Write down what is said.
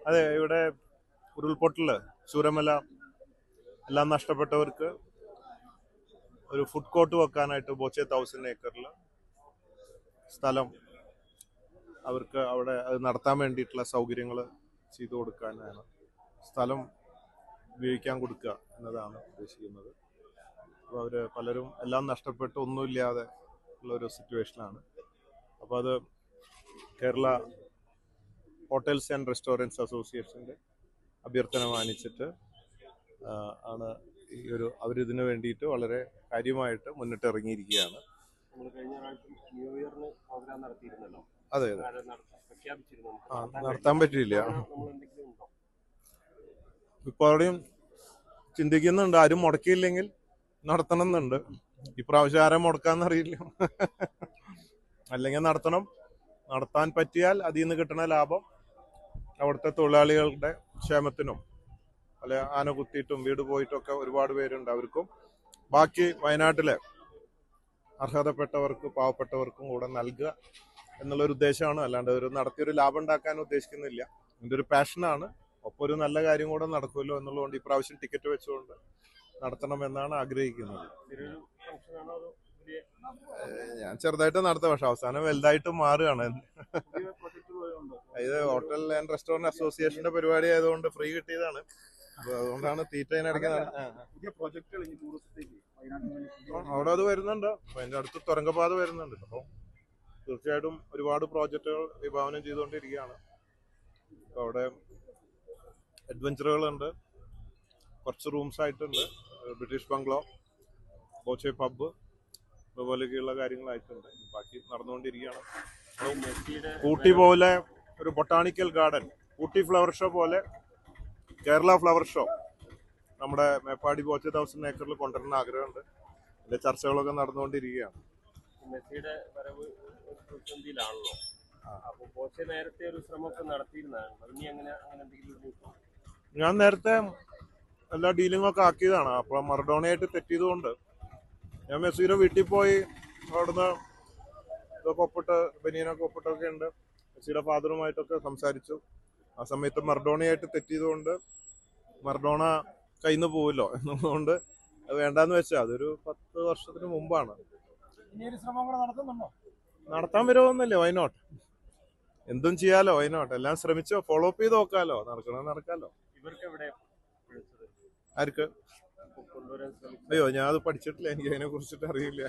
അതെ ഇവിടെ ഉരുൾപൊട്ടൽ ചൂരമല എല്ലാം നഷ്ടപ്പെട്ടവർക്ക് ഒരു ഫുഡ് കോർട്ട് വെക്കാനായിട്ട് ബോച്ചെ തൗസൻഡ് ഏക്കറിൽ സ്ഥലം അവർക്ക് അവിടെ അത് നടത്താൻ വേണ്ടിയിട്ടുള്ള സൗകര്യങ്ങൾ ചെയ്തു കൊടുക്കാനാണ് സ്ഥലം ഉപയോഗിക്കാൻ കൊടുക്കുക എന്നതാണ് ഉദ്ദേശിക്കുന്നത്. അപ്പോൾ അവർ പലരും എല്ലാം നഷ്ടപ്പെട്ട് ഒന്നുമില്ലാതെ ഉള്ള ഒരു സിറ്റുവേഷനാണ് അപ്പോൾ അത് കേരള ഹോട്ടൽസ് ആൻഡ് റെസ്റ്റോറന്റ്സ് അസോസിയേഷന്റെ അഭ്യർത്ഥന മാനിച്ചിട്ട് ആണ് ഈ ഒരു അവരിതിനു വേണ്ടിയിട്ട് വളരെ കാര്യമായിട്ട് മുന്നിട്ട് ഇറങ്ങിയിരിക്കുകയാണ് നമ്മൾ കഴിഞ്ഞ പ്രാവശ്യം ന്യൂ പ്രോഗ്രാം നടത്തിയിരുന്നല്ലോ. അതെ അതെ. നടത്താൻ പറ്റില്ല പറ്റിയില്ല. അവിടെയും ചിന്തിക്കുന്നുണ്ട്. ആരും മുടക്കിയില്ലെങ്കിൽ നടത്തണം എന്നുണ്ട് ഇപ്രാവശ്യം ആരെ മുടക്കാന്നറിയില്ല. അല്ലെങ്കിൽ നടത്തണം. നടത്താൻ പറ്റിയാൽ അതിൽ നിന്ന് കിട്ടുന്ന ലാഭം അവിടുത്തെ തൊഴിലാളികളുടെ ക്ഷേമത്തിനും അല്ലെ ആന കുത്തിയിട്ടും വീട് പോയിട്ടൊക്കെ ഒരുപാട് പേരുണ്ട് അവർക്കും. ബാക്കി വയനാട്ടിലെ അർഹതപ്പെട്ടവർക്ക് പാവപ്പെട്ടവർക്കും കൂടെ നൽകുക എന്നുള്ളൊരു ഉദ്ദേശമാണ്. അല്ലാണ്ട് ഒരു നടത്തിയൊരു ലാഭം ഉണ്ടാക്കാൻ ഉദ്ദേശിക്കുന്നില്ല. എന്റെ ഒരു പാഷനാണ്. ഒപ്പം ഒരു നല്ല കാര്യം കൂടെ നടക്കുമല്ലോ എന്നുള്ളതുകൊണ്ട് ഇപ്രാവശ്യം ടിക്കറ്റ് വെച്ചുകൊണ്ട് നടത്തണമെന്നാണ് ആഗ്രഹിക്കുന്നത്. ഞാൻ ചെറുതായിട്ട് നടത്താം പക്ഷെ അവസാനം വലുതായിട്ട് മാറുകയാണ്. ഇത് ഹോട്ടൽ ആൻഡ് റെസ്റ്റോറന്റ് അസോസിയേഷന്റെ പരിപാടി ആയതുകൊണ്ട് ഫ്രീ കിട്ടിയതാണ്. അപ്പൊ അതുകൊണ്ടാണ് തീറ്റ അവിടെ അത് വരുന്നുണ്ട്. അപ്പൊ അതിന്റെ അടുത്ത് തുരങ്കപാത വരുന്നുണ്ട്. അപ്പോൾ തീർച്ചയായിട്ടും ഒരുപാട് പ്രോജക്റ്റുകൾ വിഭാവനം ചെയ്തുകൊണ്ടിരിക്കുകയാണ്. അപ്പൊ അവിടെ അഡ്വഞ്ചറുകളുണ്ട്. കുറച്ച് റൂംസ് ആയിട്ടുണ്ട്. ബ്രിട്ടീഷ് ബംഗ്ലോ ബോച്ചെ പബ്ബ് അതുപോലെയൊക്കെയുള്ള കാര്യങ്ങളായിട്ടുണ്ട്. ബാക്കി നടന്നുകൊണ്ടിരിക്കുകയാണ്. കൂട്ടി ഊട്ടി പോലെ ഒരു botanical garden Ooty flower show പോലെ കേരള ഫ്ലവർ ഷോ നമ്മുടെ മേപ്പാടി പോച്ച തൗസൻഡ് ഏക്കറിൽ കൊണ്ടുവരുന്ന ആഗ്രഹമുണ്ട്. അതിന്റെ ചർച്ചകളൊക്കെ നടന്നുകൊണ്ടിരിക്കുകയാണ്. മെസ്സിയുടെ വരവ് ഒരു പ്രതിസന്ധിയിലാണല്ലോ. അപ്പോൾ നേരത്തെ ഒരു ശ്രമമൊക്കെ നടത്തിയിരുന്നതാണ് ഇനി അങ്ങനെ അങ്ങനെ എന്തെങ്കിലും ഞാൻ നേരത്തെ എല്ലാ ഡീലിംഗും ഒക്കെ ആക്കിയതാണ്. അപ്പോൾ മറഡോണയായിട്ട് തെറ്റിയതുകൊണ്ട് ഞാൻ മെസ്സിയുടെ വീട്ടിൽ പോയി അവിടുന്ന് ഇതൊക്കെ ഒപ്പിട്ട് ബനിയനൊക്കെ ഒപ്പിട്ടൊക്കെ ഉണ്ട്. മെസ്സിയുടെ ഫാദറുമായിട്ടൊക്കെ സംസാരിച്ചു. ആ സമയത്ത് മർഡോണയായിട്ട് തെറ്റിയതുകൊണ്ട് മർഡോണ കയ്യിൽ നിന്ന് പോവില്ലോ എന്നുള്ളതുകൊണ്ട് അത് വേണ്ടാന്ന് വെച്ചാൽ അതൊരു പത്ത് വർഷത്തിന് മുമ്പാണ്. നടത്താൻ വരുമോന്നല്ലേ വൈനോട്ട് എന്തും ചെയ്യാലോ വൈനോട്ട് എല്ലാം ശ്രമിച്ചോ ഫോളോ അപ്പ് ചെയ്ത് നോക്കാലോ. നടക്കണോ നടക്കാലോ. ആർക്ക്? അയ്യോ ഞാൻ അത് പഠിച്ചിട്ടില്ല. എനിക്ക് അതിനെ കുറിച്ചിട്ട് അറിയില്ല.